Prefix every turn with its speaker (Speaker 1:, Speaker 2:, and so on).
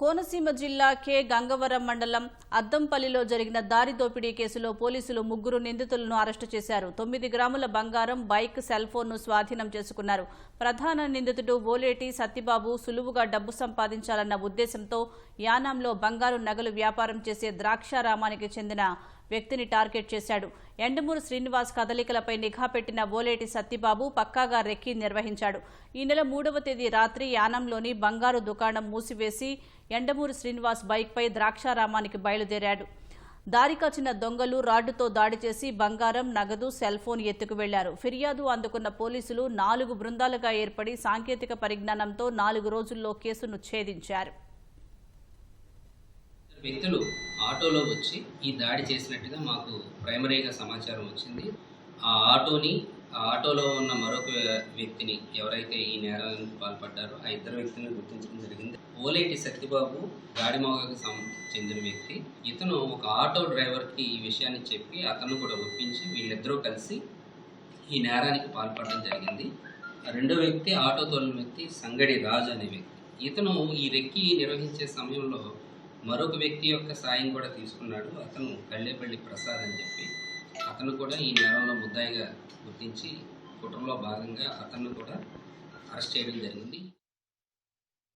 Speaker 1: కోనసీమ జిల్లా కె. గంగవరం మండలం అద్దంపల్లిలో జరిగిన దారి దోపిడీ కేసులో పోలీసులు ముగ్గురు నిందితులను అరెస్టు చేశారు. తొమ్మిది గ్రాముల బంగారం బైక్ సెల్ ఫోన్ను స్వాధీనం చేసుకున్నారు. ప్రధాన నిందితుడు ఓలేటి సత్యబాబు సులువుగా డబ్బు సంపాదించాలన్న ఉద్దేశంతో యానాంలో బంగారు నగలు వ్యాపారం చేసే ద్రాక్షారామానికి చెందిన వ్యక్తిని టార్గెట్ చేశాడు. ఎండమూరు శ్రీనివాస్ కదలికలపై నిఘా పెట్టిన ఓలేటి సత్యబాబు పక్కాగా రెక్కి నిర్వహించాడు. ఈ నెల మూడవ తేదీ రాత్రి యానంలోని బంగారు దుకాణం మూసివేసి ఎండమూరి శ్రీనివాస్ బైక్పై ద్రాక్షారామానికి బయలుదేరాడు. దారికొచ్చిన దొంగలు రాడ్డుతో దాడి చేసి బంగారం నగదు సెల్ ఫోన్ ఎత్తుకు వెళ్ళారు. ఫిర్యాదు అందుకున్న పోలీసులు నాలుగు బృందాలుగా ఏర్పడి సాంకేతిక పరిజ్ఞానంతో నాలుగు రోజుల్లో కేసును ఛేదించారు.
Speaker 2: వ్యక్తులు ఆటోలో వచ్చి ఈ దాడి చేసినట్టుగా మాకు ప్రైమరీగా సమాచారం వచ్చింది. ఆ ఆటోని ఆటోలో ఉన్న మరొక వ్యక్తిని ఎవరైతే ఈ నేరానికి పాల్పడ్డారో ఆ ఇద్దరు వ్యక్తులను గుర్తించడం జరిగింది. ఓలేటి సత్యబాబు గాడిమోగకు చెందిన వ్యక్తి. ఇతను ఒక ఆటో డ్రైవర్కి ఈ విషయాన్ని చెప్పి అతను కూడా ఒప్పించి వీళ్ళిద్దరూ కలిసి ఈ నేరానికి పాల్పడడం జరిగింది. రెండో వ్యక్తి ఆటో తోలిన వ్యక్తి సంగడి రాజు అనే వ్యక్తి. ఇతను ఈ రెక్కి నిర్వహించే సమయంలో మరొక వ్యక్తి యొక్క సాయం కూడా తీసుకున్నాడు. అతను కళ్ళేపల్లి ప్రసాద్ అని చెప్పి అతను కూడా ఈ నేరంలో ముద్దాయిగా గుర్తించి కుట్రలో భాగంగా అతన్ని కూడా అరెస్ట్ చేయడం జరిగింది.